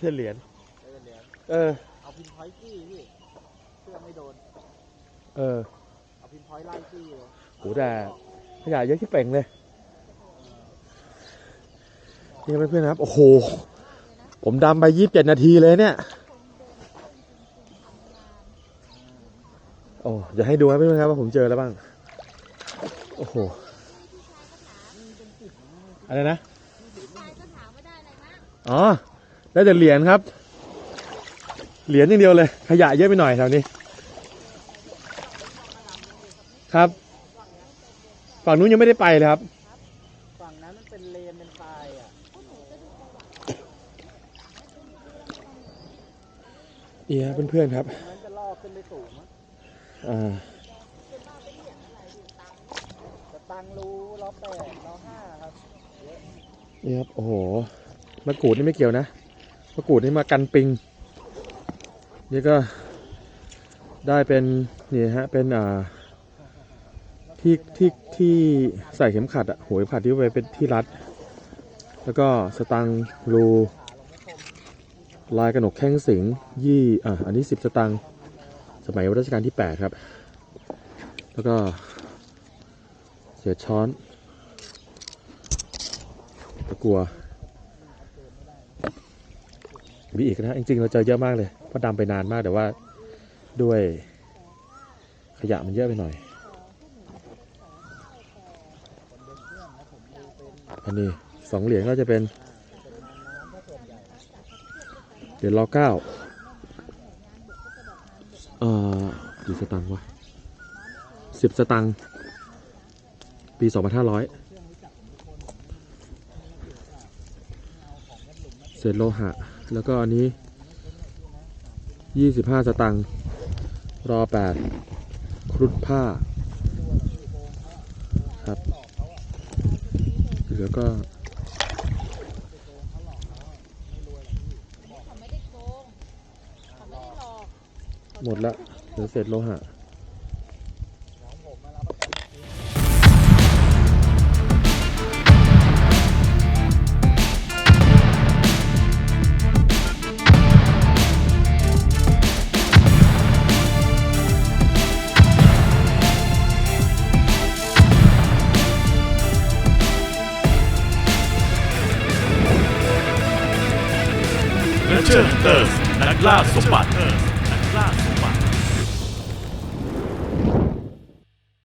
ได้เหรียญได้เหรียญเออ เอาพินพอยต์จี้พี่เพื่อไม่โดน เออเอาพินพอยต์ไล่จี้เลยโหแต่ขยะเยอะที่เป่งเลยนี่ครับเพื่อนๆครับโอ้โห ผมดำไปยี่สิบเจ็ดนาทีเลยเนี่ย โอ้จะให้ดูครับเพื่อนๆครับว่าผมเจอแล้วบ้าง โอ้โห อะไรนะ พี่ชายก็ถามว่าได้อะไรมั้งอ๋อ ได้แต่เหรียญครับ เหรียญอย่างเดียวเลย ขยะเยอะไปหน่อยแถวนี้ ครับ ฝั่งนู้นยังไม่ได้ไปเลยครับ ฝั่งนั้นมันเป็นเลนเป็นทรายอะนี่ครับเพื่อนๆครับตรงนั้นจะลอกขึ้นไปสูงมั้งอ่าจะตังรูล้อแปดล้อห้าครับนี่ครับ โอ้โหมะกรูดนี่ไม่เกี่ยวนะมะกรูดนี่มากันปิง นี่ก็ได้เป็นนี่ฮะเป็นอ่าที่ที่ที่ใส่เข็มขัดอะหัวเข็มขัดที่ไว้เป็นที่รัด แล้วก็สตังค์รูลายกระหนกแข้งสิงยี่อะอันนี้สิบสตังค์สมัยรัชกาลที่แปดครับ แล้วก็เศษช้อนตะกัวีอีกนะจริงๆเราเจอเยอะมากเลยเพราะดำไปนานมากแต่ว่าด้วยขยะมันเยอะไปหน่อยอันนี้สองเหรียญก็จะเป็นเหรียญรอเก้าเอ่อกี่สตังค์วะสิบสตังค์ปีสองพันห้าร้อยเศษโลหะ แล้วก็อันนี้ยี่สิบห้าสตังค์รอแปดครุฑผ้าครับเหลือก็เขาไม่ได้โกงเขาไม่ได้หลอกหมดละเหลือเศษโลหะ เชิญเตอร์นักล่าสมบัติ